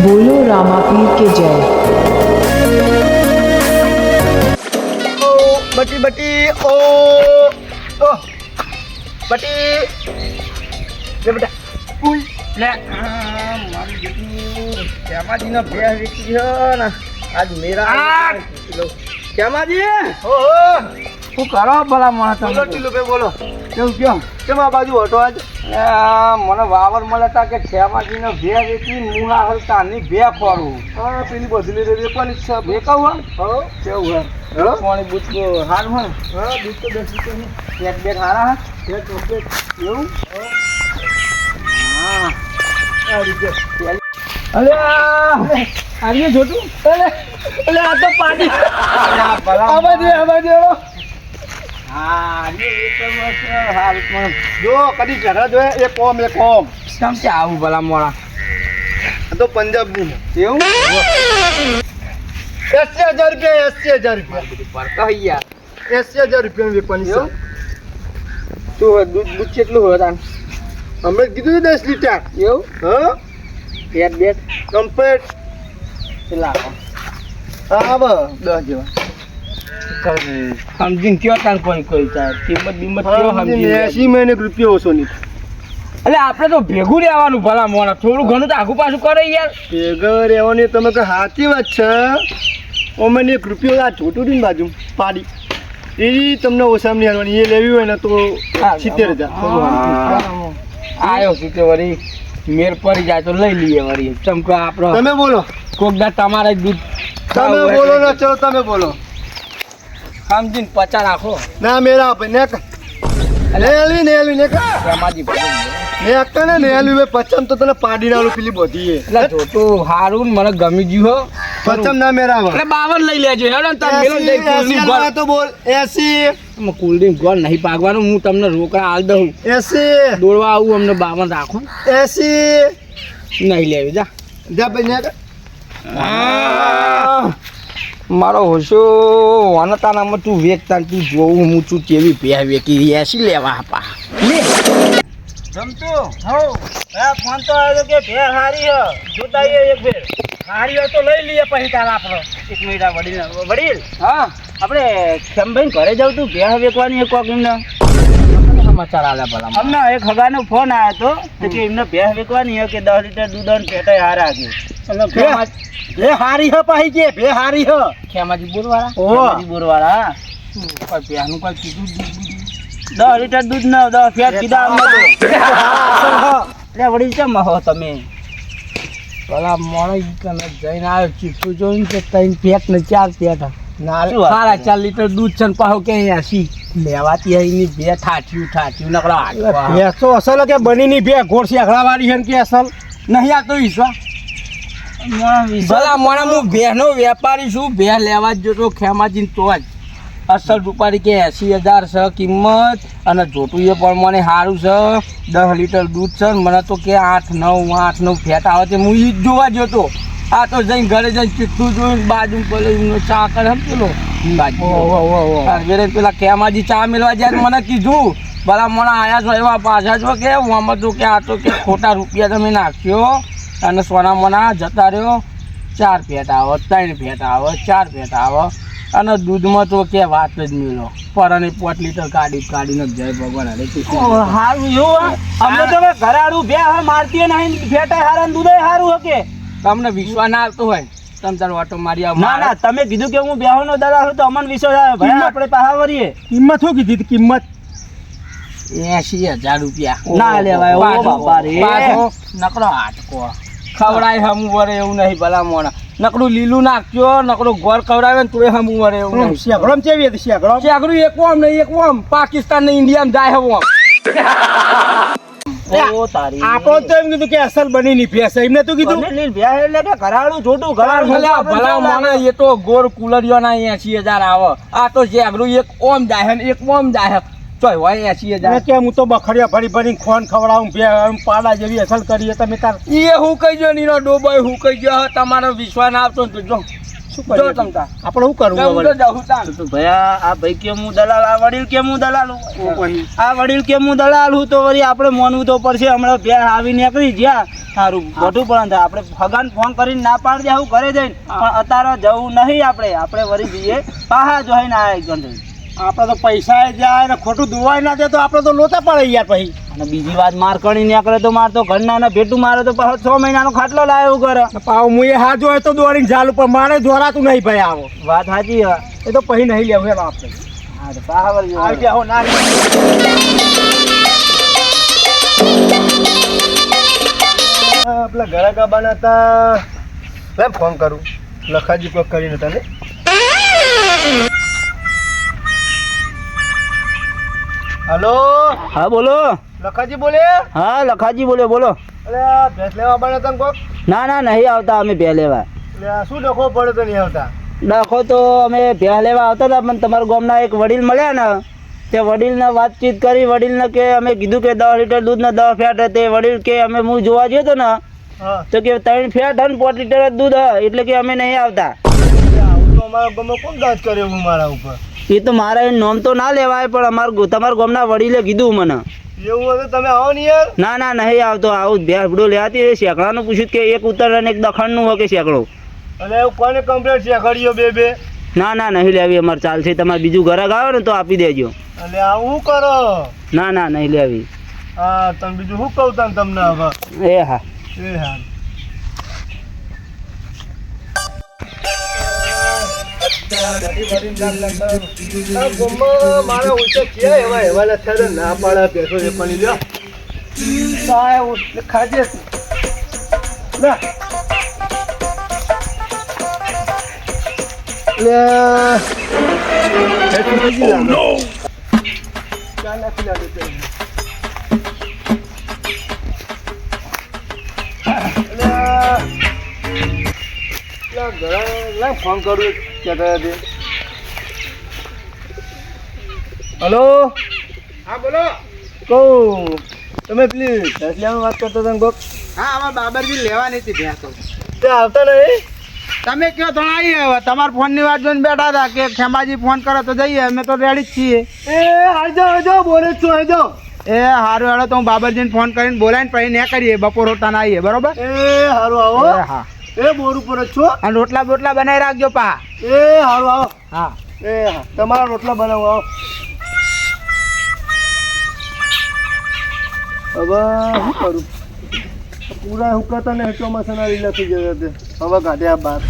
બોલો રામાપીર કે જય બટી બટી ઓ બટી લે બેટા ઉઈ લે મારી બેટી શ્યામાજીનો ભેર વેચી છે ને આજ મેરા શ્યામાજી ઓહો શું કરો ભલા મને બોલો ટીલુ ભાઈ બોલો. કેવું કયો? કેમ આ બાજુ હતો આજ? મને વાવર મળે તા કે શ્યામાજીનો ભે વેચી મુહા હલતા ની ભે ખોરું. હા પેલી બદલી રે વેપારી જ છે ભે કહું હા? કેવું હે? પાણી બુચકો હાર હે હા દૂધ તો દસ રૂપિયા એક બે હારા હા? એક ચોકલેટ એવું? હા. આ અલે આર્ય જોતું? અલે અલે આ તો પાણી આ ભલા આ બાજુ હેલો હા વર્ષ પણ જો કદી ઝઘડા જોયા? એક ઓમ એક ઓમ કેમ છે આવું ભલા મોડા તો પંજાબની એવું? એસી હજાર રૂપિયા એસી હજાર રૂપિયા. એસી હજાર રૂપિયા છે. શું દૂધ દૂધ કેટલું હોય તાન અમે કીધું દસ લીટર. એવું? હા? પેટ બેટ કમ્પ્લીટ કેટલા હા બસ દસ જેવા. સમજીને કયો તાન કોઈ કોઈ ચાર કિંમત બિંમત કયો સમજી એસી મહિને રૂપિયા ઓછો નહીં. એટલે આપણે તો ભેગું રહેવાનું ભલા મોણા. થોડું ઘણું તો આગુ પાછું કરે યાર. ભેગા રહેવાની તમે કહો સાચી વાત છે? ઓમે એક રૂપિયો આ છોટું ને બાજુ પાડી. એ તમને ઓછામાં નહીં હાલવાની. એ લેવી હોય ને તો સિત્તેર હજાર. આયો સિત્તેર વળી. મેર પડી જાય તો લઈ લઈએ વળી. ચમકો આપણો તમે બોલો. કોક દા તમારે દૂધ તમે બોલો ને ચલો તમે બોલો. સમજીને પચા રાખો. ના મેરા આપે ને નેલવી ને હલવી ને. કા ને નેલવી ને પચમ તો તને પાડી નાલું પેલી બધી એટલે જોતું હારું મને ગમી ગયું હો. પચમ ના મેરા એટલે બાવન લઈ લેજો હેડો તમે મેલો કુલદીપ હલવા ગોળ તો બોલ એસી. કુલદીપ ગોળ નહીં પાગવાનું હું તમને રોકડા આલ દઉં. 80 દોડવા આવું અમને બાવન રાખો. એસી. નહીં લેવી જા. જા ભાઈ ને મારો હોશો વાનતાનામાં તું વેચતા તું જોવું હું છું કેવી ભે વેકી એસી લેવા આપા. જમતું? હો ફોન તો આવ્યો કે ભે હારી હ. જોતા એક ફેર હારી હોય તો લઈ લઈએ પછી તાર આપણો એક મિનિટ વડીલ વડીલ હા? આપણે ખેમભાઈ ઘરે જાવ તું ભે વેકવાની એક કોક એમને? સમાચાર આલ્યા ભલા અમને એક હગાનો ફોન આવ્યો હતો કે એમને ભેંસ વેચવાની કે દસ લીટર દૂધ અને પેટાઈ હારા કે ભે હારી હ પાહી કે? ભે હારી હ? ખેમાજી બોરવાળા. ખેમાજી બોલવાળા કોઈ પ્યાનું કોઈ કીધું દસ લીટર દૂધ ન દસ ફેટ કીધા અમને એટલે વડીલ કેમ હો તમે? ભલા મોણો તમે જઈને આવ્યો ચીઠું જોઈને કે ત્રણ પેટ ને ચાર પેટ વાત સાડા? ચાર લીટર દૂધ છે પાછું કે એસી લેવાતી અહીંની બે ઠાઠ્યું ઠાઠ્યું નકરો હાડકો. ભેંસો અસલ કે બનીની બે ઘોડસી અગળાવાળી છે કે અસલ? નહીં આવતો વિશ્વાસ ભલા મોણા હું ભેનો વેપારી છું ભે લેવા જ જોતો ખેમાજી તો જ. અસલ રૂપારી કે એસી હજાર છે કિંમત અને જોતું એ પ્રમાણે સારું છે. દસ લીટર દૂધ છે મને તો કે આઠ નવ આઠ નવ ફેટ આવે છે. હું ઈ જ જોવા જોતો. આ તો જઈને ઘરે જઈને ચીઠું જોઈને બાજુ પેલો ચા કરે પેલો? બાજુ. પેલા કેમાજી ચા મેળવા જાય મને કીધું ભલા મને આયા છો એવા પાછા છો કે? આમાં તો કે આ તો કે ખોટા રૂપિયા તમે નાખ્યો અને સોના મોના જતા રહ્યો. ચાર ફેટ આવે ત્રણ ફેટ આવે ચાર ફેટ આવે. અને દૂધમાં તો કે વાત જ મેલો. પરને પોટ લીટર કાઢી કાઢીને જય ભગવાન હરે હારું એવું અમે તો ઘરાડું બે હા મારતી નહીં ફેટા હારા દૂધે હારું હકે? તમને વિશ્વાસ ના આવતો હોય તમે તાર વાટો મારી આવો ના ના તમે કીધું કે હું બેહો નો દાદા હું તો અમને વિશ્વાસ આવે. ભાઈ આપણે પાહા વરીએ કિંમત શું કીધી કિંમત? એસી હજાર રૂપિયા. ના લેવાય, ઓ બાપા રે. નકરો હાટકો. ખવડાય હમ વરે એવું નહીં ભલા મોણા નકડું લીલું નાખજો નકડું ગોળ ખવડાવે ને તોય હમ વરે એવું નહીં. શેગડમ ચેવી હતી? શેગડમ? ચેગરું એક ઓમ નહીં એક ઓમ. પાકિસ્તાન ને ઇન્ડિયામાં જાય હવે. ઓમ ઓ તારી. આપણો તો એમ કીધું કે અસલ બની ની ભેંસ. એમને તો કીધું ભેંસ એટલે કે ઘરાડું જોતું ઘરાડું ભલા ભલા એ તો ગોળ કુલરિયો ના એસી હજાર આવે. આ તો ચેગરું એક ઓમ જાય ને એક ઓમ જાય ચોય હોય એસી હજાર. અને કે હું તો બખડિયા ભરી ભરી ખોન ખવડાવું ભે પાડા જેવી અસલ કરીએ તમે તાર. એ હું કહી ગયો નીનો ડોબાઈ હું કહી ગયો તમારો વિશ્વાસ ના આવતો તો જો. શું તમતા આપણે શું કરવું તો જાઉં તાર. તો ભયા આ ભાઈ કે હું દલાલ આ વડીલ કે હું દલાલ? હું. આ વડીલ કે હું દલાલ હું તો વળી આપણે માનવું તો પડશે હમણાં બે આવી નીકળી જ્યાં. સારું બધું પણ થાય આપણે ભગવાન ફોન કરીને ના પાડી દે ઘરે જઈને. પણ અત્યારે જવું નહીં આપણે. આપણે વળી જઈએ. પાહા જોઈને આ ગંધ આપણે તો પૈસા જાય ને ખોટું દોવાય ના દે તો આપણે તો લોતા પડે યાર પછી. અને બીજી વાત માર કણી નીકળે તો માર તો ઘરના ને ભેટું મારે તો પાછો છ મહિનાનો ખાટલો લાવ્યો કરે પાવ હું એ હાથ હોય તો દોડીને ચાલુ પણ મારે દોરાતું નહીં ભાઈ આવો. વાત સાચી હે. એ તો પછી નહીં લેવું એમ આપણે. હા તો આવી ના આ પેલા ઘરા ગાબાના હતા. ફોન કરું. લખાજી કોક કરીને તને. હલો? હા બોલો. લખાજી બોલે? હા લખાજી બોલે બોલો. અરે ભેંસ લેવા આવવાના તમે કોક? ના ના નહીં આવતા અમે ભે લેવા. શું ડખો પડે તો નહીં આવતા? ડખો તો અમે ભે લેવા આવતા હતા પણ તમારા ગામના એક વડીલ મળ્યા ને તે વડીલને વાતચીત કરી વડીલને કે અમે કીધું કે દસ લીટર દૂધના દસ ફેટ તે વડીલ કે અમે હું જોવા જયો હતો ને તો કે ત્રણ ફેટ અને પાંચ લીટર દૂધ એટલે કે અમે નહીં આવતા. આવું તો અમારા ગામમાં કોણ દાંત કર્યો હું મારા ઉપર? એ તો મારે એ નામ તો ના લેવાય પણ અમાર તમારા ગામના વડીલે કીધું મને. એવું હોય તો તમે આવો ને યાર. ના ના નહીં આવતો. આવું ભૂડો લેવાતી એ શેકડાનું પૂછ્યું કે એક ઉત્તર અને એક દખણનું હોય કે શેકડો? અને એવું કોને કમ્પ્લેટ ખડીયો બે બે? ના ના નહીં લેવી. અમારે ચાલશે. તમારે બીજું ઘરે આવે ને તો આપી દેજો. એટલે આવું કરો? ના ના નહીં લેવી. હા તમે બીજું શું કહું તમને હવે? એ હા. એ હા. મારા ઓછા છે એવા એવા લખ્યા ના પાડા છે પણ લ્યો સાહેબ ખાજે ના ફોન કરું કહેતા હતી હલો? હા બોલો. કહું તમે પેલી ફેસલિયામાં વાત કરતા હતા ને હા આમાં બાબરજી લેવાની હતી ભેંસો. તે આવતા નહીં? તમે કયો તો આવી હવે તમારા ફોનની વાત જોઈને બેઠા હતા કે ખેમાજી ફોન કરે તો જઈએ. અમે તો રેડી જ છીએ. એ આજો આજો બોલે છો આજો એ હારું હેડો તો હું બાબરજીને ફોન કરીને બોલાવીને પછી ને કરીએ. બપોર હોતા ના આવીએ બરોબર? એ હારું આવો. હા. એ બોર ઉપર જ છો? અને રોટલા બોટલા બનાવી રાખજો પા. એ હાલો આવો હા. એ તમારા રોટલા બનાવો આવો હવે શું કરું? પૂરા હુકાતા ને ચોમાસાના લીલા થઈ જાય તે. હવે કાઢ્યા બહાર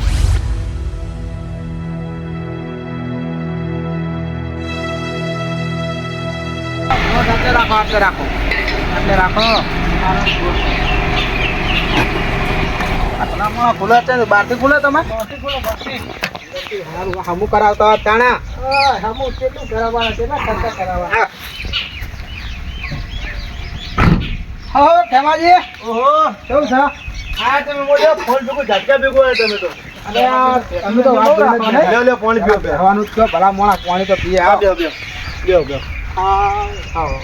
રાખો રાખો. રાખો. આટલામાં ખુલ્લા છે? બહારથી ખુલ્લા તમે? હમુ કરાવતા તાણા. હમું કેટલું કરાવવાના કેટલા ખર્ચા કરાવવાના? હો. ખેમાજી. ઓહો. કેવું છે? હા તમે મોટા ફોન ભેગો ઝટકા ભેગો આવ્યા તમે તો. તમે વાત પાણી પીઓ બે જ ભલા મોણા પાણી તો પીએ હા આવો. બે બે બે હા આવો.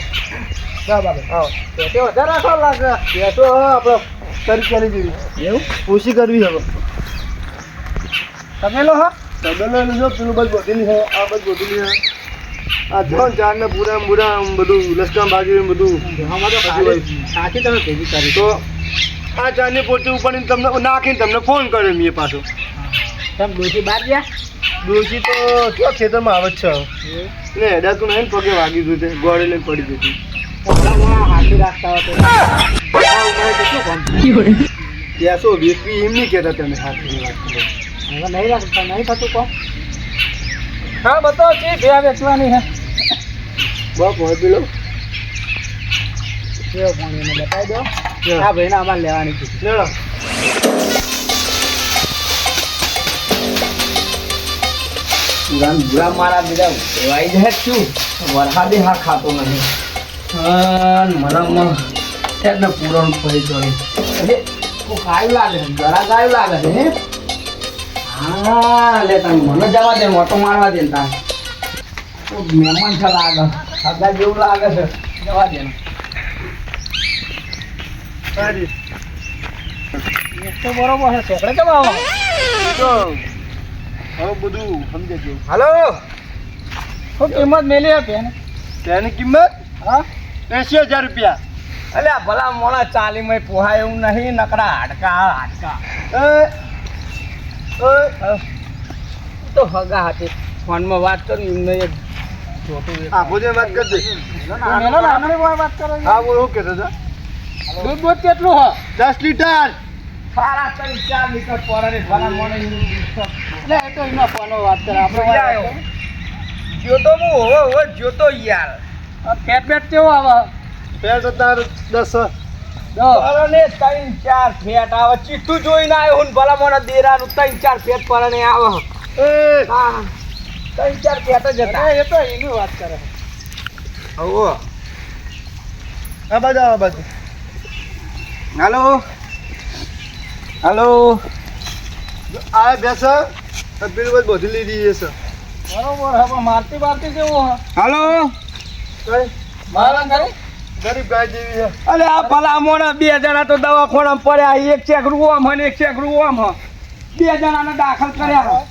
બાબા આવો તે વધારે રાખો લાગે. ત્યાં તો આપણે તરી ચાલી જેવી એવું? ઓછી કરવી હવે. તમે લો હો. તબેલો લીધો પેલું બધું બોધેલી છે આ બધું બોધેલી છે. આ ત્રણ ચાર ને પૂરા પૂરા બધું લસકા બાજુ બધું તો સાચી તમે ભેગી કરી. તો આ ચારની પોતી ઉપર તમને નાખીને તમને ફોન કર્યો મેં પાછો. તમે ડોસી બાર ગયા? ડોસી તો કયો ખેતરમાં આવે જ છે ને હેડાતું નહીં ને પગે વાગી ગયું ગોળે લઈને પડી હતું હાથી રાખતા હોય તો આ ઉંમરે કેટલું કામ ત્યાં શું વેચવી એમ નહીં કહેતા તમે હાથની વાત કરો હવે નહીં રાખતા નહીં થતું કોમ હા બતાવો છે બે વેચવાની છે બાપ હોય પેલો કેવો પાણી એને બતાવી દો આ ભાઈને અમારે લેવાની છે લેડો પુરાણ ભૂરા મારા બીજા વાઈ જાય શું વરસાદે હા ખાતો નથી અન મનામાં એટલે પૂરણ અરે તું લાગે છે જરા કાયું લાગે છે હે? હા લે તને મને જવા દે મોટો મારવા દે ને તાન. મહેમાન છે લાગે સગા જેવું લાગે છે. જવા દે તો બરોબર છે છોકરે કેમ આવો? હવે બધું સમજે જેવું હાલો. શું કિંમત મેલી આપે ને તેની કિંમત હા? એસી હજાર રૂપિયા. અલ્યા ભલા મોણા ચાલી મય પોહાય એવું નહીં નકરા હાડકા હાડકા. તો હગા હાથે ફોનમાં વાત કરું એમને એક જોતું એટલે યાર. કેટ પેટ કેવો આવે? પેટ તાર દસ. પરણે ત્રણ ચાર ફેટ આવે. ચીઠું જોઈને આવ્યો હું ભલા મોણા દેરાનું ત્રણ ચાર ફેટ પરણે આવે. હા. ત્રણ ચાર ફેટ જ હતા. એ તો એની વાત કરે. હોવો આ બાજુ આ બાજુ. હાલો. હાલો. આ ભેંસ પેલું બધું લીધી છે બરોબર હવે મારતી મારતી કેવું? હાલો. કઈ? મારા ઘરે? ગરીબ ગાય જેવી છે. અલે આ ભલા મોણા બે જણા તો દવાખાનામાં પડ્યા એક ચેક આમ અને એક ચેક આમ હ. બે જણાને દાખલ કર્યા હા.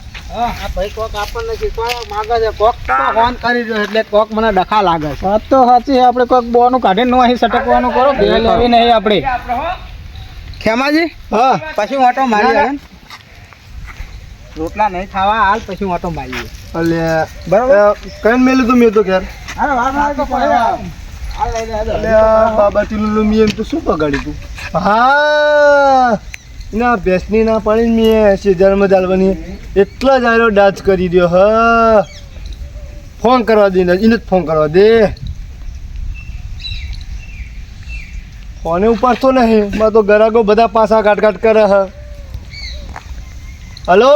આ ભાઈ કોક આપણને શીખવા માંગે છે કોક તો ફોન કરી રહ્યો એટલે કોક મને ડખા લાગે છે. વાત તો સાચી આપણે કોક બોનું કાઢીને નો અહીં સટકવાનું કરો બે લેવી નહીં આપણે. ખેમાજી? હા. પછી ઓટો મારી આવે રોટલા નહીં ખાવા હાલ પછી ઓટો મારીએ. એટલે બરાબર. કઈ મેલું તું મેં તો ઘેર? અરે વાત તો પડે બાબા ટીલું મેં એમ તો શું પગાડી તું? હા! ના ભેંસની ના પાણી મેં શેજારમાં ચાલવાની એટલા જ આરો ડાચ કરી દ્યો હ! ફોન કરવા દે એને જ ફોન કરવા દે. ફોને ઉપાડતો નહીં. માં તો ગરાગો બધા પાસા કાટ કાટ કરે હ. હલો?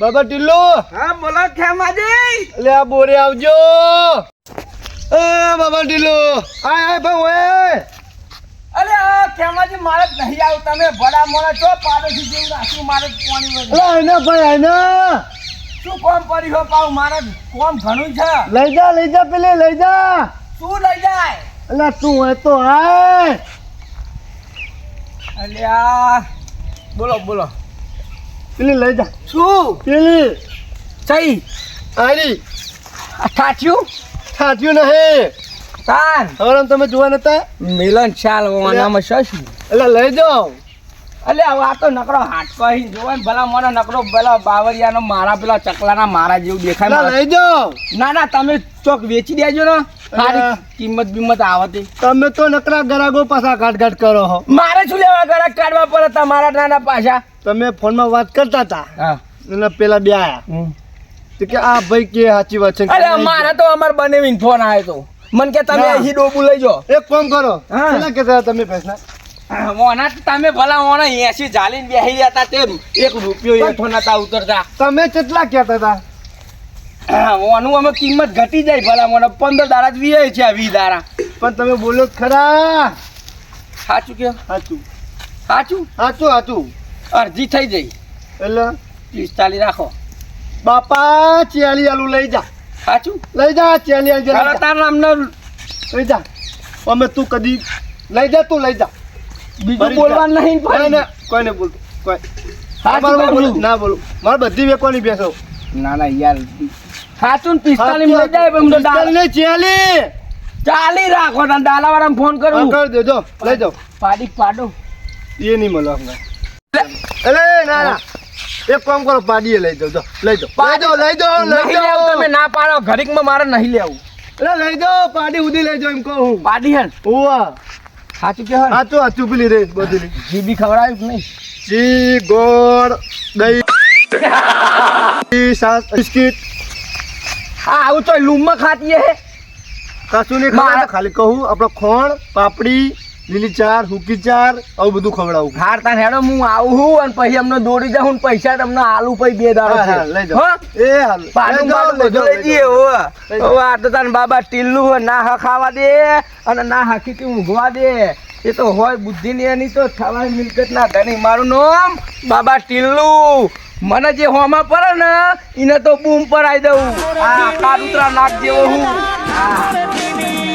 બાબા ટીલ્લુ? હા બોલો ખેમાજી! એટલે આ બોરે આવજો! એ બાબા ઢીલો. આય આય ભાઈ ઓય અલે આ ખેમાજી મારે નહીં આવ. તમે ભલા મોણા છો પાડોશી જેવું રાખ્યું મારે પાણી વધે. એટલે આયના ભાઈ આયના. શું કોમ પડી હો પાવ મારે કોમ ઘણું છે. લઈ જા લઈ જા પેલે લઈ જા. તું લઈ જાય? એટલે તું હોય તો આય. આ. બોલો બોલો. પેલી લઈ જા. શું? પેલી. સહી આરી સાચું સાચું નહીં. તાન. હવે તમે જોવા નતા મિલન શાલ ઓનામાં શું એટલે લઈ જાઓ. એટલે હવે આ તો નકરો હાટકો અહીં જોવે ને ભલા મને નકરો પેલા બાવરિયાનો મારા પેલા ચકલાના મારા જેવું દેખાય લઈ જાઓ. ના ના તમે ચોક વેચી દેજો ને. સારી કિંમત બિંમત આવતી. તમે તો નકરા ગરાગો પાછા કાટ કરો હો. મારે શું લેવા ગરાગ કાઢવા પડે તમારા નાના પાછા? તમે ફોનમાં વાત કરતા હતા. અને પેલા બે આયા. તો કે આ ભાઈ કે સાચી વાત છે અરે મારે તો અમાર બનેવીને ફોન આવ્યો તો. મને કે તમે. અહીં ડોબું લઈ જાઓ એક કામ કરો. હા. કે તમે પૈસા ઓના તમે ભલા ઓના એસી ઝાલીને બેસી ગયા હતા તેમ. એક રૂપિયો હેઠો નતા ઉતરતા. તમે કેટલા કહેતા હતા? ઓનું અમે કિંમત ઘટી જાય ભલા મને. પંદર દાડા જ વીએ છે વી દાડા પણ તમે બોલો ખરા. સાચું કે સાચું. સાચું? સાચું સાચું. અરજી થઈ જઈ એટલે? પિસ્તાલીસ રાખો. બાપા ચિયાલી આલુ લઈ જા. સાચું લઈ જા ચિયાલી આલુ ચાલો તાર નામનો લઈ જા. અમે તું કદી લઈ જા તું લઈ જા. બીજું બોલવાનું નહીં કોઈ ફરી. ને કોઈ. ને બોલતું કોઈ બોલું. બોલું ના બોલું. મારે બધી વેકવાની બેસો ના ના યાર. સાચું પિસ્તાલીસ લઈ જાય પણ પિસ્તાલીસ ને ચિયાલી ચાલી રાખો ને ડાલાવાળાને ફોન કરું. કરી દેજો. લઈ જાઓ. પાડી પાડો. એ નહીં મળે અમને. એટલે ના ના. એક કામ કરો પાડીએ લઈ જાઓ લઈ જાઓ. લઈ જાઓ લઈ જાઓ લઈ લેવું તમે ના પાડો ઘડીકમાં મારે નહીં લેવું. એટલે લઈ જાઓ પાડી ઉધી લઈ જાઓ એમ કહું પાડી હે? ઓવા સાચું કે? સાચું સાચું પેલી રે બધી. જીબી ખવડાવ્યું કે નહીં? જી ગોળ દહીં સાસ બિસ્કિટ. હા આવું તો લૂમમાં ખાતી હે. કશું નહીં મારા- ખાલી કહું આપણો ખોણ પાપડી લીલી ચાર હુકી ચાર આવું બધું ખવડાવું. હાર તાર હેડો હું આવું હું અને પછી અમને દોડી જાઉં ને પૈસા તમને આલુ પછી બે દાડો લઈ જાઓ. એ હાલ પાડું બધું લઈ જાઓ. હવે આ તો તાર બાબા ટીલ્લું હોય ના હખાવા દે અને ના હાકીથી ઊંઘવા દે. એ તો હોય બુદ્ધિની એની તો થવાની મિલકત ના ધણી. મારું નામ બાબા ટીલ્લું. મને જે હોમાં પડે ને એને તો બૂમ પરાઈ દઉં. આ કારુતરા નાક જેવો હા.